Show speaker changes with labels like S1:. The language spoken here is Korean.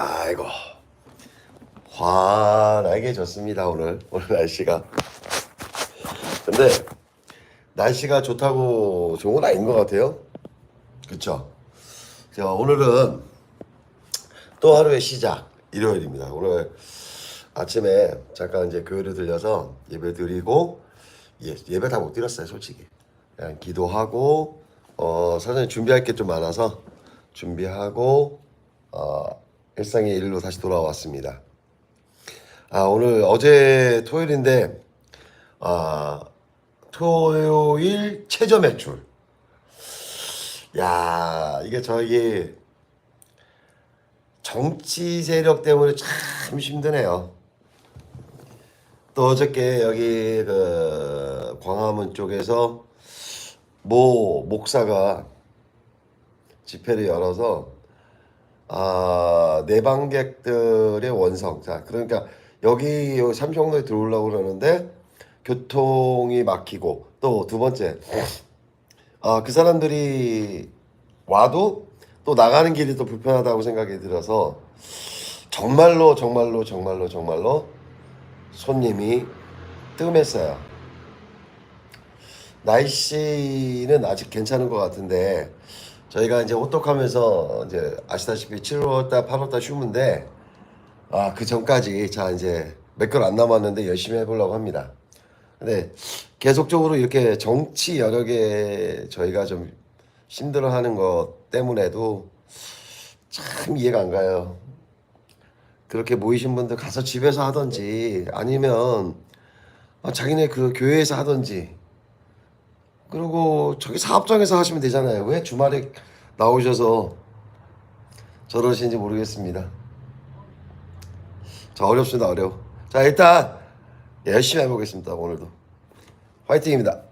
S1: 아이고. 환하게 좋습니다 오늘. 오늘 날씨가. 근데 날씨가 좋다고 좋은 건 아닌 것 같아요. 그쵸? 자 오늘은 또 하루의 시작 일요일입니다. 오늘 아침에 잠깐 이제 교회를 들려서 예배 드리고 예, 예배 다 못 드렸어요 솔직히. 그냥 기도하고 어 사전에 준비할 게 좀 많아서 준비하고 어 일상의 일로 다시 돌아왔습니다. 아 오늘 어제 토요일인데 아 토요일 최저 매출 야 이게 저기 정치 세력 때문에 참 힘드네요. 또 어저께 여기 그 광화문 쪽에서 모 목사가 집회를 열어서 아 내방객들의 원성 자 그러니까 여기 삼성로에 들어오려고 그러는데 교통이 막히고 또 두 번째 아 그 사람들이 와도 또 나가는 길이 또 불편하다고 생각이 들어서 정말로 정말로 정말로 정말로 손님이 뜸했어요. 날씨는 아직 괜찮은 것 같은데 저희가 이제 호떡하면서 이제 아시다시피 7월달, 8월달 쉬운데 아 그 전까지 자 이제 몇 개월 안 남았는데 열심히 해보려고 합니다. 근데 계속적으로 이렇게 정치 여력에 저희가 좀 힘들어하는 것 때문에도 참 이해가 안 가요. 그렇게 모이신 분들 가서 집에서 하던지 아니면 아, 자기네 그 교회에서 하던지 그리고 저기 사업장에서 하시면 되잖아요. 왜 주말에 나오셔서 저러시는지 모르겠습니다. 자 어렵습니다 어려워. 자 일단 열심히 해보겠습니다 오늘도 화이팅입니다.